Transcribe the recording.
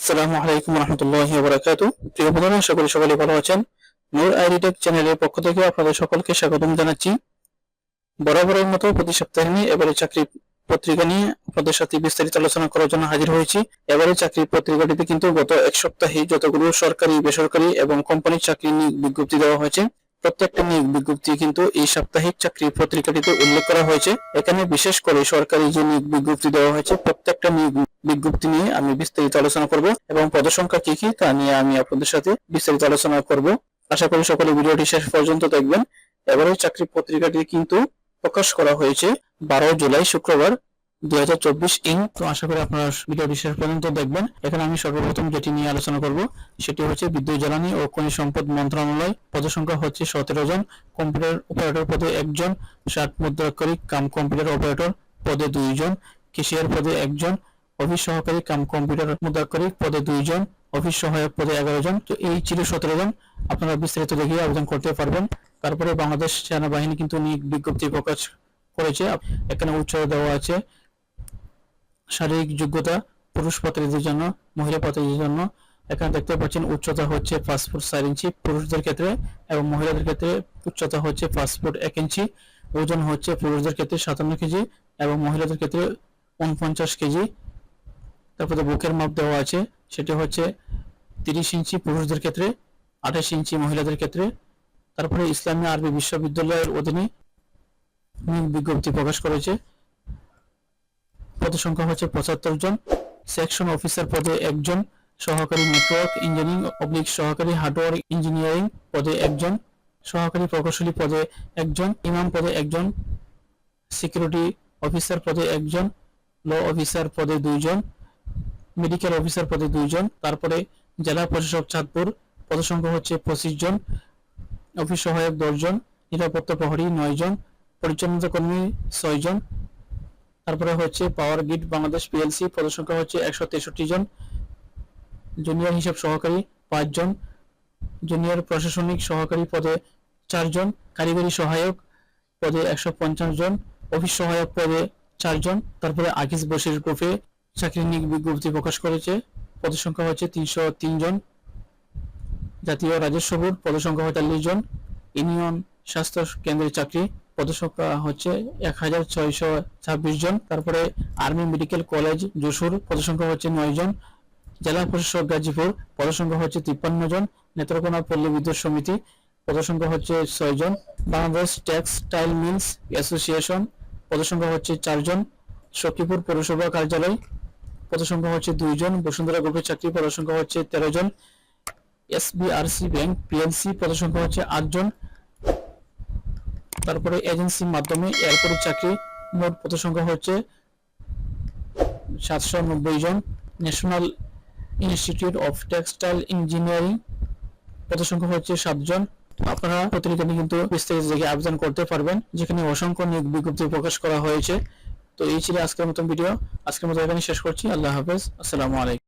আসসালামু আলাইকুম প্রিয় বন্ধুরা, আশা করি সকলে ভালো আছেন। নূর আইডিটেক চ্যানেলের পক্ষ থেকে আপনাদের সকলকে স্বাগতম জানাচ্ছি। বরাবরের মতো প্রতি সপ্তাহে নিয়ে এবারে চাকরি পত্রিকা নিয়ে আপনাদের সাথে বিস্তারিত আলোচনা করার জন্য হাজির হয়েছি। এবারে চাকরি পত্রিকাটিতে কিন্তু গত এক সপ্তাহে যতগুলো সরকারি, বেসরকারি এবং কোম্পানির চাকরি নিয়ে বিজ্ঞপ্তি দেওয়া হয়েছে প্রত্যেকটা নিয়োগ বিজ্ঞপ্তি কিন্তু এই সাপ্তাহিক চাকরি পত্রিকাটিতে উল্লেখ করা হয়েছে। এখানে বিশেষ করে সরকারি যে নিয়োগ বিজ্ঞপ্তি দেওয়া হয়েছে, প্রত্যেকটা নিয়োগ বিজ্ঞপ্তি নিয়ে আমি বিস্তারিত আলোচনা করব এবং পদসংখ্যা কি কি তা নিয়ে আমি আপনাদের সাথে বিস্তারিত আলোচনা করব। আশা করি সকলে ভিডিওটি শেষ পর্যন্ত দেখবেন। এবারে চাকরি পত্রিকাটি কিন্তু প্রকাশ করা হয়েছে বারো জুলাই শুক্রবার। দুই চব্বিশ তো আশা করি দেখবেন। এখানে আমি সর্বপ্রথম যেটি নিয়ে আলোচনা সেটি হচ্ছে বিদ্যুৎ জ্বালানি ও খনিজ সম্পদ মন্ত্রণালয়। পদসংখ্যা হচ্ছে সতেরো জন, কম্পিউটার অপারেটর পদে একজন, ষাট কাম কম্পিউটার অপারেটর পদে দুইজন পদে একজন, অফিস সহকারী কাম কম্পিউটার পদে দুইজন, অফিস সহায়ক পদে এগারো জন। তো এই ছিল সতেরো জন। আপনারা বিস্তারিত দেখিয়ে আবেদন করতে পারবেন। তারপরে বাংলাদেশ সেনাবাহিনী কিন্তু বিজ্ঞপ্তি প্রকাশ করেছে। এখানে উৎসাহ দেওয়া আছে শারীরিক যোগ্যতা, পুরুষ প্রার্থীদের জন্য, মহিলা প্রার্থীদের জন্য এখানে দেখতে পাচ্ছেন উচ্চতা হচ্ছে পাঁচ ফুট চার ইঞ্চি। পুরুষদের ক্ষেত্রে এবং মহিলাদের ক্ষেত্রে উচ্চতা হচ্ছে পাঁচ ফুট এক ইঞ্চি। ওজন হচ্ছে পুরুষদের ক্ষেত্রে সাতান্ন কেজি এবং মহিলাদের ক্ষেত্রে উনপঞ্চাশ কেজি। তারপরে বুকের মাপ দেওয়া আছে, সেটি হচ্ছে তিরিশ ইঞ্চি পুরুষদের ক্ষেত্রে, আঠাশ ইঞ্চি মহিলাদের ক্ষেত্রে। তারপরে ইসলামী আরবি বিশ্ববিদ্যালয়ের অধীনে বিজ্ঞপ্তি প্রকাশ করেছে। পদ সংখ্যা হচ্ছে পঁচাত্তর জন। সেকশন অফিসার পদে একজন। সহকারী নেটওয়ার্ক ইঞ্জিনিয়ারিং অবলিক সহকারী হার্ডওয়্যার ইঞ্জিনিয়ারিং পদে একজন। সহকারী প্রকৌশলী পদে একজন। ইমাম পদে একজন। সিকিউরিটি অফিসার পদে একজন। ল অফিসার পদে দুইজন। মেডিকেল অফিসার পদে দুইজন। তারপরে জেলা প্রশাসক চাঁদপুর। পদসংখ্যা হচ্ছে পঁচিশ জন। অফিস সহায়ক দশজন নিরাপত্তা প্রহরী নয় জন। পরিচ্ছন্নতা কর্মী ছয় জন। তারপরে হচ্ছে পাওয়ার গ্রিড বাংলাদেশ পিএলসি পদসংখ্যা হচ্ছে একশো তেষট্টি জন। জুনিয়র হিসাব সহকারী পাঁচজন জুনিয়র প্রশাসনিক সহকারী পদে চারজন কারিগরি সহায়ক পদে একশো পঞ্চাশ জন। অফিস সহায়ক পদে চারজন তারপরে আকিস বসির গ্রুপে চাকরি নিয়োগ বিজ্ঞপ্তি প্রকাশ করেছে। পদের সংখ্যা হচ্ছে তিনশো তিন জন। জাতীয় রাজস্ব বোর্ড, পদসংখ্যা পঁয়তাল্লিশ জন। ইউনিয়ন স্বাস্থ্য কেন্দ্রের চাকরি। পদসংখ্যা হচ্ছে এক হাজার ছয়শো ছাব্বিশ জন। তারপরে আর্মি মেডিকেল কলেজ যশোর, পদসংখ্যা হচ্ছে নয় জন। জেলা প্রশাসক গাজীপুর, পদসংখ্যা হচ্ছে তিপ্পান্ন জন। নেত্রকোনা পল্লী বিদ্যুৎ সমিতি, পদসংখ্যা হচ্ছে ছয় জন। বাংলাদেশ টেক্সটাইল মিলস অ্যাসোসিয়েশন, পদসংখ্যা হচ্ছে চারজন সখীপুর পৌরসভা কার্যালয়, পদসংখ্যা হচ্ছে দুইজন বসুন্ধরা গ্রুপের চাকরি পদসংখ্যা হচ্ছে তেরো জন। এসবিআরসি ব্যাংক পিএলসি পদসংখ্যা হচ্ছে আটজন তারপরে এজেন্সির মাধ্যমে এয়ারপোর্টের চাকরি মোট পদসংখ্যা হচ্ছে সাতশো নব্বই জন। National institute of textile engineering পদসংখ্যা হচ্ছে সাতজন আপনারা পত্রিকাটি কিন্তু বিস্তারিত দেখে আবেদন করতে পারবেন, যেখানে অসংখ্য নিয়োগ বিজ্ঞপ্তি প্রকাশ করা হয়েছে। তো এই ছিল আজকের মতন ভিডিও আজকের মতো এখানে শেষ করছি। আল্লাহ হাফেজ। আসসালামু আলাইকুম।